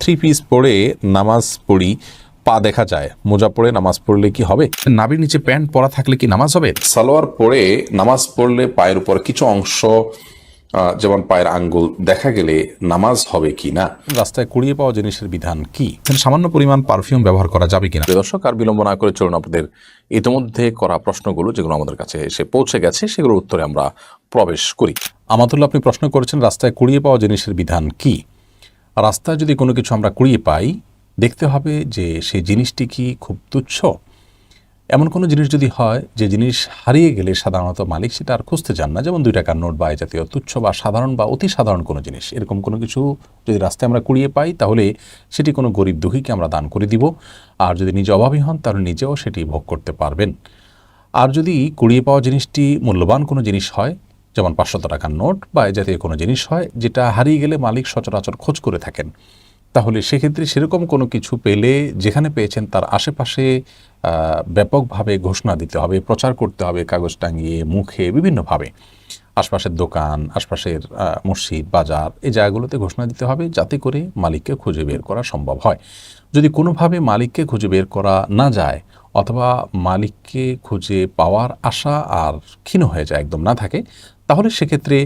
Three piece পরে নামাজ পড়ি, পা দেখা যায়। মোজা পরে নামাজ পড়লে কি হবে? নাবির নিচে প্যান্ট পরা থাকলে কি নামাজ হবে? সালোয়ার পরে নামাজ পড়লে পায়ের উপর কিছু অংশ যেমন পায়ের আঙ্গুল, দেখা গেলে নামাজ হবে কি না? রাস্তায় কুড়িয়ে পাওয়া জিনিসের বিধান কি? সামান্য পরিমাণ পারফিউম ব্যবহার করা যাবে কিনা? দর্শক, আর বিলম্ব না করে চলুন আপনাদের ইতিমধ্যে করা প্রশ্নগুলো, যেগুলো আমাদের কাছে এসে পৌঁছে গেছে, সেগুলোর উত্তরে আমরা প্রবেশ করি। আমাতুল্লাহ, আপনি প্রশ্ন করেছেন রাস্তায় কুড়িয়ে পাওয়া জিনিসের বিধান কি? রাস্তায় যদি কোনো কিছু আমরা কুড়িয়ে পাই, দেখতে হবে যে সেই জিনিসটি কি খুব তুচ্ছ। এমন কোনো জিনিস যদি হয়, যে জিনিস হারিয়ে গেলে সাধারণত মালিক সেটা আর খুঁজতে চান না। যেমন দুই টাকার নোট বা জাতীয় তুচ্ছ বা সাধারণ বা অতি সাধারণ কোনো জিনিস। এরকম কোনো কিছু যদি রাস্তায় আমরা কুড়িয়ে পাই, তাহলে সেটি কোনো গরিব দুঃখীকে আমরা দান করে দিব। আর যদি নিজে অভাবী হন, তাহলে নিজেও সেটি ভোগ করতে পারবেন। আর যদি কুড়িয়ে পাওয়া জিনিসটি মূল্যবান কোনো জিনিস হয় যেমন পাঁচশত টাকার নোট বা এই জাতীয় কোনো জিনিস হয় যেটা হারিয়ে গেলে মালিক সচরাচর খোঁজ করে থাকেন। তাহলে সেক্ষেত্রে সেরকম কোনো কিছু পেলে যেখানে পেয়েছেন তার আশেপাশে ব্যাপকভাবে ঘোষণা দিতে হবে, প্রচার করতে হবে কাগজ টাঙিয়ে, মুখে বিভিন্নভাবে। আশপাশের দোকান, আশপাশের মসজিদ, বাজার এই জায়গাগুলোতে ঘোষণা দিতে হবে যাতে করে মালিককে খুঁজে বের করা সম্ভব হয়। যদি কোনোভাবে মালিককে খুঁজে বের করা না যায় অথবা মালিককে খুঁজে পাওয়ার আশা আর ক্ষীণ হয়ে যায়, একদম না থাকে, তাহলে সেক্ষেত্রে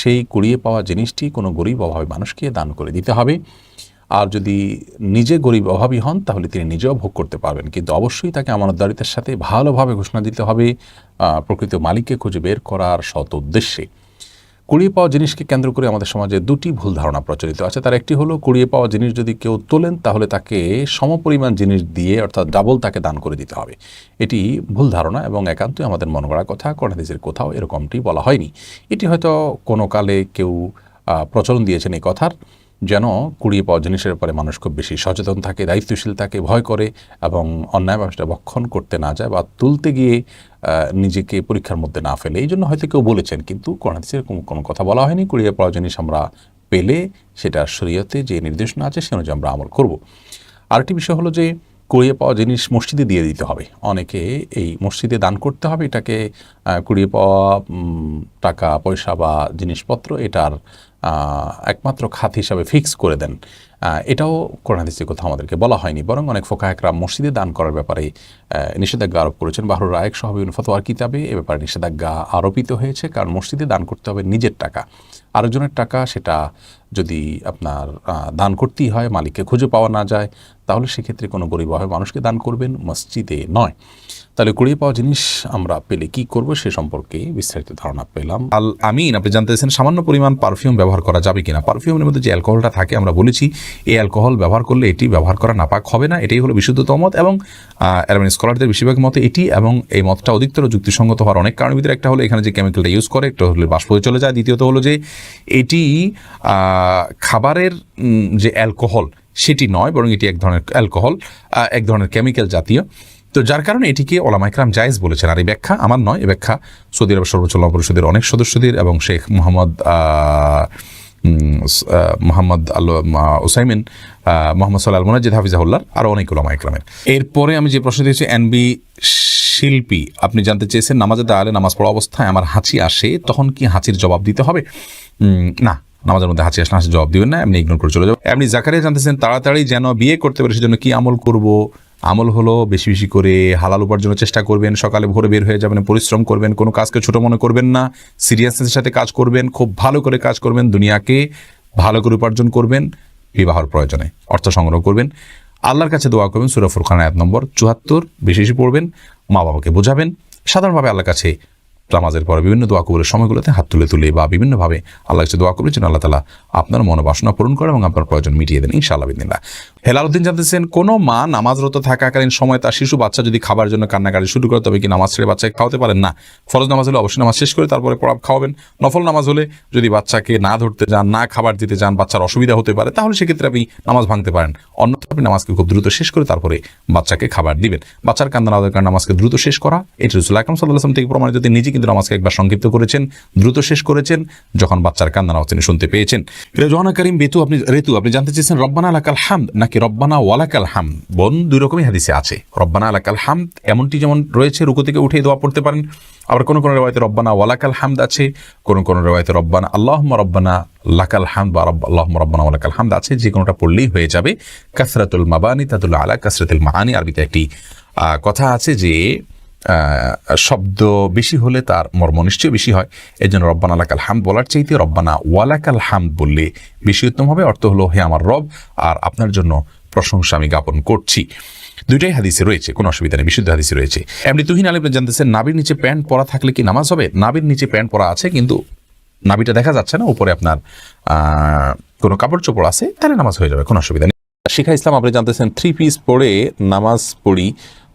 সেই কুড়িয়ে পাওয়া জিনিসটি কোনো গরিব অভাবী মানুষকে দান করে দিতে হবে। আর যদি নিজে গরিব অভাবী হন, তাহলে তিনি নিজেও ভোগ করতে পারবেন। কিন্তু অবশ্যই তাকে আমানতদারিতার সাথে ভালোভাবে ঘোষণা দিতে হবে প্রকৃত মালিককে খুঁজে বের করার সৎ উদ্দেশ্যে। কুড়িয়ে পাওয়া জিনিসকে কেন্দ্র করে আমাদের সমাজে দুটি ভুল ধারণা প্রচলিত আছে। তার একটি হলো, কুড়িয়ে পাওয়া জিনিস যদি কেউ তোলেন, তাহলে তাকে সমপরিমাণ জিনিস দিয়ে, অর্থাৎ ডাবল তাকে দান করে দিতে হবে। এটি ভুল ধারণা এবং একান্তই আমাদের মন করা কথা। কর্ণাদেশের কোথাও এরকমটি বলা হয়নি। এটি হয়তো কোনো কালে কেউ প্রচলন দিয়েছেন এই কথার। যেন কুড়িয়ে পাওয়া জিনিসের ব্যাপারে মানুষ খুব বেশি সচেতন থাকে, দায়িত্বশীল থাকে, ভয় করে এবং অন্যায় ব্যবসাটা ভক্ষণ করতে না যায় বা তুলতে গিয়ে নিজেকে পরীক্ষার মধ্যে না ফেলে। এই জন্য হয়তো কেউ বলেছেন, কিন্তু কোরআনিসের কোনো কথা বলা হয়নি, কুড়িয়ে পাওয়া জিনিস আমরা পেলে সেটা শরীয়তে যে নির্দেশনা আছে সে অনুযায়ী আমরা আমল করব। আরেকটি বিষয় হলো যে কুড়িয়ে পাওয়া জিনিস মসজিদে দিয়ে দিতে হবে। অনেকে এই মসজিদে দান করতে হবে, এটাকে কুড়িয়ে পাওয়া টাকা, পয়সা বা জিনিসপত্র, এটার একমাত্র খাত হিসাবে ফিক্স করে দেন। এটাও কোরআন হাদিসে কোথাও আমাদেরকে বলা হয়নি। বরং অনেক ফোকা একরাম মসজিদে দান করার ব্যাপারে নিষেধাজ্ঞা আরোপ করেছেন। বাহরুর রায়ক সহ বিভিন্ন ফতোয়ার কিতাবে এ ব্যাপারে নিষেধাজ্ঞা আরোপিত হয়েছে। কারণ মসজিদে দান করতে হবে নিজের টাকা। আরেকজনের টাকা সেটা যদি আপনার দান করতেই হয়, মালিককে খুঁজে পাওয়া না যায়, তাহলে সেক্ষেত্রে কোনো গরিব হয় মানুষকে দান করবেন। মসজিদে নয়। তাহলে কুড়িয়ে পাওয়া জিনিস আমরা পেলে কি করব সে সম্পর্কে বিস্তারিত ধারণা পেলাম। আল আমিন, আপনি জানতে চাইছেন সামান্য পরিমাণ পারফিউম ব্যবহার করা যাবে কিনা। পারফিউমের মধ্যে যে অ্যালকোহলটা থাকে, আমরা বলেছি, এই অ্যালকোহল ব্যবহার করলে এটি ব্যবহার করা নাপাক হবে না। এটাই হলো বিশুদ্ধতম মত এবং অ্যালবানি স্কলারদের বেশিরভাগ মতে এটি এবং এই মতটা অধিকতর যুক্তিসঙ্গত হওয়ার অনেক কারণের ভিতরে একটা হলো এখানে যে কেমিক্যালটা ইউজ করে, একটা হলো বাষ্প হয়ে চলে যায়। দ্বিতীয়ত হলো যে এটি খাবারের যে অ্যালকোহল, সেটি নয়, বরং এটি এক ধরনের অ্যালকোহল এক ধরনের কেমিক্যাল জাতীয়। তো যার কারণে এটিকে ওলামাইকরাম জায়েজ বলেছেন। আর এই ব্যাখ্যা আমার নয়, এই ব্যাখ্যা সৌদি আরব সর্বোচ্চ পরিষদের অনেক সদস্যদের এবং শেখ মোহাম্মদ মোহাম্মদ আল ওসাইমিন মোহাম্মদ সাল্লাহ মুনাজিদ হাফিজাহুল্লার আরও অনেক ওলামা ইকরামের এরপরে আমি যে প্রশ্ন দিয়েছি এনবি শিল্পী, আপনি জানতে চেয়েছেন নামাজের দাঁড়ালে নামাজ পড়া অবস্থায় আমার হাঁচি আসে, তখন কি হাঁচির জবাব দিতে হবে? না, নামাজের মধ্যে হাঁচি আসলে হাঁচি জবাব দিবেন না, এমনি ইগনোর করে চলে যাব এমনি জাকারিয়া জানতেছেন, তাড়াতাড়ি যেন বিয়ে করতে পারে, সেজন্য কি আমল করব? আমল হলো, বেশি বেশি করে হালাল উপার্জনের চেষ্টা করবেন, সকালে ভোরে বের হয়ে যাবেন, পরিশ্রম করবেন, কোনো কাজকে ছোট মনে করবেন না সিরিয়াসনেসের সাথে কাজ করবেন, খুব ভালো করে কাজ করবেন, দুনিয়াকে ভালো করে উপার্জন করবেন, বিবাহর প্রয়োজনে অর্থ সংগ্রহ করবেন। আল্লাহর কাছে দোয়া করবেন, সুরা খান এক নম্বর চুয়াত্তর, বেশি বেশি পড়বেন মা বাবাকে বোঝাবেন, সাধারণভাবে আল্লাহর কাছে নামাজের পর বিভিন্ন দোয়া কবুলের সময়গুলোতে হাত তুলে তুলে বা বিভিন্নভাবে আল্লাহ কাছে দোয়া যেন আল্লাহ তালা আপনার মনোবাসনা পূরণ করে এবং আপনার প্রয়োজন মিটিয়ে দেন, ইনশাআল্লাহ বিদিনা হেলাল উদ্দিন জানতেছেন, কোনো মা নামাজরত থাকাকালীন সময় তার শিশু বাচ্চা যদি খাবার জন্য কান্নাকাটি শুরু করে, তবে কি নামাজ ছেড়ে বাচ্চাকে খাওয়াতে পারেন? না। ফরজ নামাজ হলে অবশ্যই নামাজ শেষ করে তারপরে পড়া খাওয়াবেন। নফল নামাজ হলে যদি বাচ্চাকে না ধরতে যান, না খাবার দিতে যান, বাচ্চার অসুবিধা হতে পারে, তাহলে সেক্ষেত্রে আপনি নামাজ ভাঙতে পারেন। অন্যথা আপনি নামাজকে খুব দ্রুত শেষ করে তারপরে বাচ্চাকে খাবার দিবেন। বাচ্চার কান্দা না কারণে নামাজকে দ্রুত শেষ করা? এটি রসুল আকরম সাল্লাহ থেকে প্রমাণিত নিজে কিন্তু নামাজকে একবার সংক্ষিপ্ত করেছেন, দ্রুত শেষ করেছেন, যখন বাচ্চার কান্না নামাজ তিনি শুনতে পেয়েছেন। প্রিয় জহানা করিম বেতু আপনি রেতু আপনি জানতে চেয়েছেন, রব্বানা আলাকাল হামদ নাকি রব্বানা ওয়ালাকাল হাম বোন, দুই রকমই হাদিসে আছে। রব্বানা আলাকাল হামদ এমনটি যেমন রয়েছে, রুকু থেকে উঠে দোয়া পড়তে পারেন। আবার কোনো কোনো রেওয়ায়তে রব্বানা ওয়ালাকাল হামদ আছে, কোনো কোনো রেওয়ায়তে রব্বানা আল্লাহ রব্বানা লাকাল হামদ বা আল্লাহ রব্বানা ওয়ালাকাল হামদ আছে, যে কোনোটা পড়লেই হয়ে যাবে। কাসরাতুল মাবানি তাতুল আলা কাসরাতুল মাহানি আরবিতে একটি কথা আছে যে শব্দ বেশি হলে তার মর্ম নিশ্চয়ই বেশি হয়। এই জন্য রব্বানা লাকাল হামদ বলার চাইতে রব্বানা ওয়ালাকাল হামদ বললে বেশি উত্তম হবে। অর্থ হলো, হে আমার রব, আর আপনার জন্য প্রশংসা আমি জ্ঞাপন করছি। দুইটাই হাদিসে রয়েছে, কোনো অসুবিধা নেই, বিশুদ্ধ হাদিসে রয়েছে। এমনি তুহিন আলিম জানতেছেন নাবির নিচে প্যান্ট পরা থাকলে কি নামাজ হবে? নাবির নিচে প্যান্ট পরা আছে, কিন্তু নাবিটা দেখা যাচ্ছে না, উপরে আপনার কোনো কাপড় চোপড় আছে, তাহলে নামাজ হয়ে যাবে, কোনো অসুবিধা নেই। শিখা ইসলাম আপনি জানতেছেন, থ্রি পিস পরে নামাজ পড়ি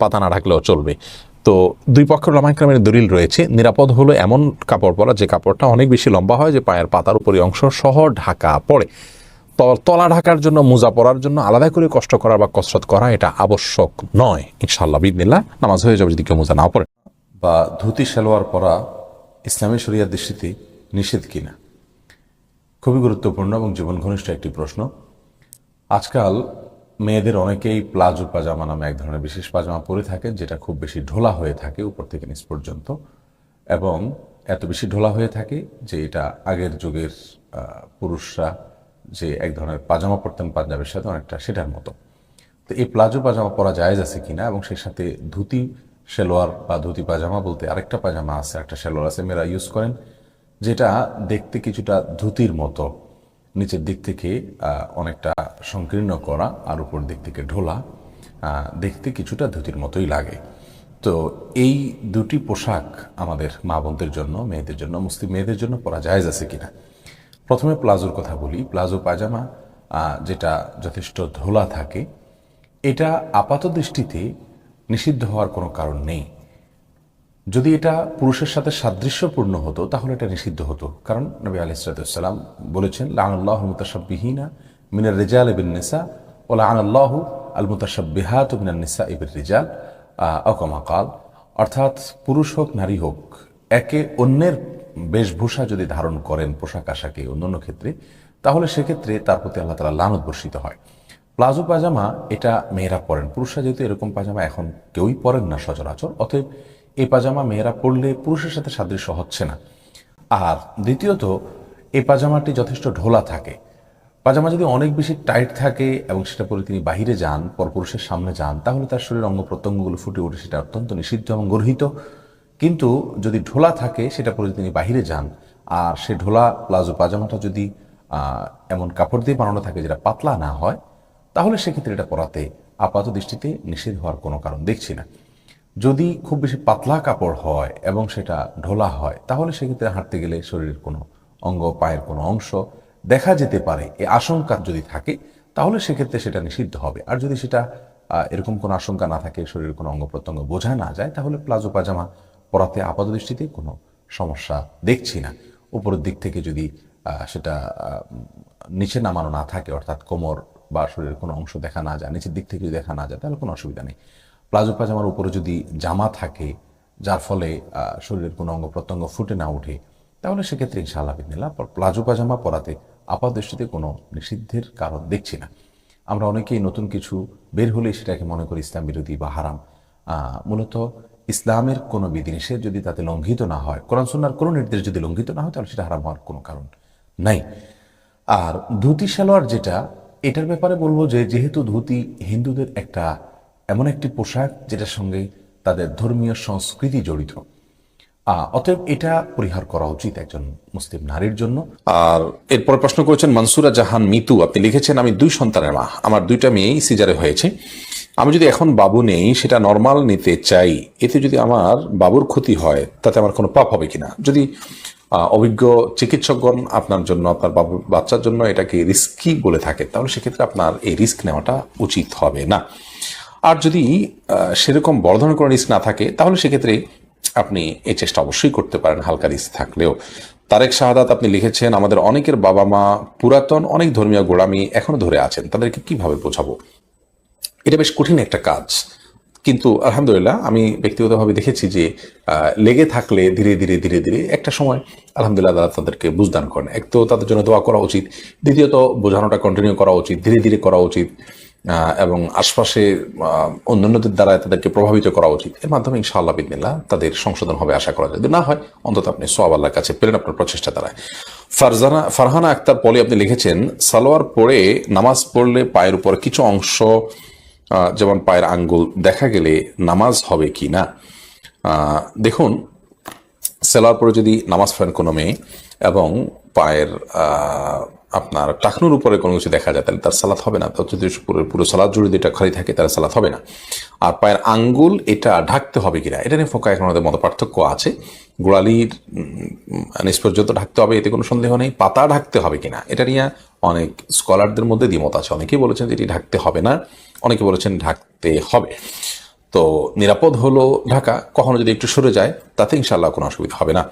পাতা না ঢাকলেও চলবে। তো দুই পক্ষের ওলামা ইকরামের দলিল রয়েছে, নিরাপদ হলো এমন কাপড় পরা যে কাপড়টা অনেক বেশি লম্বা হয়, যে পায়ের পাতার উপরই অংশ সহ ঢাকা পড়ে। তলা ঢাকার জন্য, মোজা পরার জন্য আলাদা করে কষ্ট করা বা কসরত করা এটা আবশ্যক নয়। ইনশাল্লাহ বিদিনিল্লা নামাজ হয়ে যাবে যদি কেউ মোজা নাও পড়ে বা ধুতি, সালোয়ার পরা ইসলামী শরিয়ার দৃষ্টিতে নিষেধ কিনা? খুবই গুরুত্বপূর্ণ এবং জীবন ঘনিষ্ঠ একটি প্রশ্ন। আজকাল মেয়েদের অনেকেই প্লাজো পাজামা নামে এক ধরনের বিশেষ পাজামা পরে থাকেন, যেটা খুব বেশি ঢোলা হয়ে থাকে উপর থেকে নিচ পর্যন্ত। এবং এত বেশি ঢোলা হয়ে থাকে যে এটা আগের যুগের পুরুষরা যে এক ধরনের পাজামা পরতেন পাঞ্জাবের সাথে অনেকটা সেটার মতো। তো এই প্লাজো পাজামা পরা জায়েজ আছে কিনা এবং সেই সাথে ধুতি, সেলোয়ার বা ধুতি পাজামা বলতে আরেকটা পাজামা আছে একটা সেলোয়ার আছে, মেয়েরা ইউজ করেন, যেটা দেখতে কিছুটা ধুতির মতো। নিচের দিক থেকে অনেকটা সংকীর্ণ করা আর উপর দিক থেকে ঢোলা দেখতে কিছুটা ধুতির মতোই লাগে। তো এই দুটি পোশাক আমাদের মা বোনদের জন্য মেয়েদের জন্য মুসলিম মেয়েদের জন্য পরা জায়েজ আছে কিনা? প্রথমে প্লাজোর কথা বলি। প্লাজো আহ, যেটা যথেষ্ট ধোলা থাকে এটা আপাত দৃষ্টিতে নিষিদ্ধ হওয়ার কোনো কারণ নেই। যদি এটা পুরুষের সাথে সাদৃশ্যপূর্ণ হতো, তাহলে এটা নিষিদ্ধ হতো। কারণ নবী আলাইসালাম বলেছেন লানুল্লাহ মুতাসাবিহিনা মিনার রেজাল ইবিন নিসা ও লানুল্লাহ আল মুতাসাবিহাত মিনার নিসা ইবির রিজাল। অকমা কাল, অর্থাৎ পুরুষ হোক, নারী হোক, একে অন্যের বেশভূষা যদি ধারণ করেন পোশাক আশাকে অন্যান্য ক্ষেত্রে, তাহলে সেক্ষেত্রে তার প্রতি আল্লাহ তালা লানত বর্ষিত হয়। প্লাজো পাজামা এটা মেয়েরা পরেন, পুরুষরা যেহেতু এরকম পাজামা এখন কেউই পরেন না সচরাচর, অতএব এই পাজামা মেয়েরা পরলে পুরুষের সাথে সাদৃশ্য হচ্ছে না। আর দ্বিতীয়ত, এই পাজামাটি যথেষ্ট ঢোলা থাকে। পাজামা যদি অনেক বেশি টাইট থাকে এবং সেটা পরে তিনি বাহিরে যান, পরপুরুষের সামনে যান, তাহলে তার শরীরের অঙ্গ প্রত্যঙ্গগুলো ফুটে ওঠে, সেটা অত্যন্ত নিষিদ্ধ এবং গর্হিত। কিন্তু যদি ঢোলা থাকে, সেটা পরে তিনি বাহিরে যান। আর সে ঢোলা প্লাজো পাজামাটা যদি এমন কাপড় দিয়ে বানানো থাকে যেটা পাতলা না হয়, তাহলে সেক্ষেত্রে এটা পরাতে আপাত দৃষ্টিতে নিষেধ হওয়ার কোনো কারণ দেখছি না। যদি খুব বেশি পাতলা কাপড় হয় এবং সেটা ঢোলা হয়, তাহলে সেক্ষেত্রে হাঁটতে গেলে শরীরের কোনো অঙ্গ, পায়ের কোনো অংশ দেখা যেতে পারে। এ আশঙ্কা যদি থাকে, তাহলে সেক্ষেত্রে সেটা নিষিদ্ধ হবে। আর যদি সেটা এরকম কোনো আশঙ্কা না থাকে, শরীরের কোনো অঙ্গ প্রত্যঙ্গ বোঝা না যায়, তাহলে প্লাজো পাজামা পরাতে আপাত দৃষ্টিতে কোনো সমস্যা দেখছি না। উপরের দিক থেকে যদি সেটা নিচে নামানো না থাকে, অর্থাৎ কোমর বা শরীরের কোনো অংশ দেখা না যায়, নিচের দিক থেকে যদি দেখা না যায়, তাহলে কোনো অসুবিধা নেই। প্লাজো পাজামার উপরে যদি জামা থাকে, যার ফলে শরীরের কোনো অঙ্গ প্রত্যঙ্গ ফুটে না ওঠে, তাহলে সেক্ষেত্রে ইনশাআল্লাহ বিদিনিল্লাহ প্লাজো পাজামা পরাতে আপাত দৃষ্টিতে কোনো নিষিদ্ধের কারণ দেখছি না। আমরা অনেকেই নতুন কিছু বের হলেই সেটাকে মনে করি ইসলাম বিরোধী বা হারাম। মূলত ইসলামের কোনো বিধিনিষেধ যদি তাতে লঙ্ঘিত না হয়, কোরআন সুন্নার কোনো নির্দেশ যদি লঙ্ঘিত না হয়, তাহলে সেটা হারাম হওয়ার কোনো কারণ নাই। আর ধুতি সালোয়ার যেটা, এটার ব্যাপারে বলব যে, যেহেতু ধুতি হিন্দুদের একটা এমন একটি পোশাক যেটার সঙ্গে তাদের ধর্মীয় সংস্কৃতি জড়িত। অতএব এটা পরিহার করা উচিত একজন মুসলিম নারীর জন্য। আর এরপর প্রশ্ন করেছেন, মনসুরা জাহান মিতু, আপনি লিখেছেন, আমি দুই সন্তানের মা আমার দুইটা মেয়েই সিজারে হয়েছে। আমি যদি এখন বাবু নেই, সেটা নর্মাল নিতে চাই। এতে যদি আমার বাবুর ক্ষতি হয়, তাতে আমার কোনো পাপ হবে কিনা? যদি অভিজ্ঞ চিকিৎসকগণ আপনার জন্য, আপনার বাবু- বাচ্চার জন্য এটাকে রিস্কি বলে থাকে, তাহলে সেক্ষেত্রে আপনার এই রিস্ক নেওয়াটা উচিত হবে না। আর যদি সেরকম বড় ধরনের কোনো রিস্ক না থাকে, তাহলে সেক্ষেত্রে আপনি এই চেষ্টা অবশ্যই করতে পারেন, হালকা রিস্ক থাকলেও। তারেক শাহাদাত আপনি লিখেছেন, আমাদের অনেকের বাবা মা পুরাতন, অনেক ধর্মীয় গোড়ামি এখনও ধরে আছেন। তাদেরকে কীভাবে বোঝাবো? এটা বেশ কঠিন একটা কাজ। কিন্তু আলহামদুলিল্লাহ, আমি ব্যক্তিগতভাবে দেখেছি যে লেগে থাকলে ধীরে ধীরে ধীরে ধীরে একটা সময় আলহামদুলিল্লাহ তারা তাদেরকে বুঝদান করেন। এক তো তাদের জন্য দোয়া করা উচিত। দ্বিতীয়ত, বোঝানোটা কন্টিনিউ করা উচিত, ধীরে ধীরে করা উচিত। এবং আশপাশে অন্যান্যদের দ্বারা তাদেরকে প্রভাবিত করা উচিত। এর মাধ্যমে ইনশাআল্লাহ বিদিনিল্লাহ তাদের সংশোধন হবে আশা করা যদি না হয়, অন্তত আপনি সোয়াব আল্লাহর কাছে পেলেন আপনার প্রচেষ্টা দ্বারা ফারজানা, ফারহানা আক্তার পলি আপনি লিখেছেন, সালোয়ার পরে নামাজ পড়লে পায়ের উপর কিছু অংশ যেমন পায়ের আঙ্গুল, দেখা গেলে নামাজ হবে কি না? দেখুন, সালোয়ার পরে যদি নামাজ পড়েন কোনো মেয়ে এবং পায়ের আপনার টাকনুর উপরে কোনো কিছু দেখা যায় তাহলে তার সালাত হবে না। যদি পুরো পুরো সালাদ জুড়ে যদি এটা খালি থাকে তার সালাত হবে না। আর পায়ের আঙ্গুল এটা ঢাকতে হবে কিনা এটা নিয়ে ফোকা এখন আমাদের মতো পার্থক্য আছে। গোড়ালির উম, নিচ পর্যন্ত ঢাকতে হবে এতে কোনো সন্দেহ নেই। পাতা ঢাকতে হবে কিনা এটা নিয়ে অনেক স্কলারদের মধ্যে দ্বিমত আছে। অনেকেই বলেছেন যে এটি ঢাকতে হবে না অনেকে বলেছেন ঢাকতে হবে। তো নিরাপদ হলো ঢাকা কখনো যদি একটু সরে যায় তাতে ইনশাল্লাহ কোনো অসুবিধা হবে না।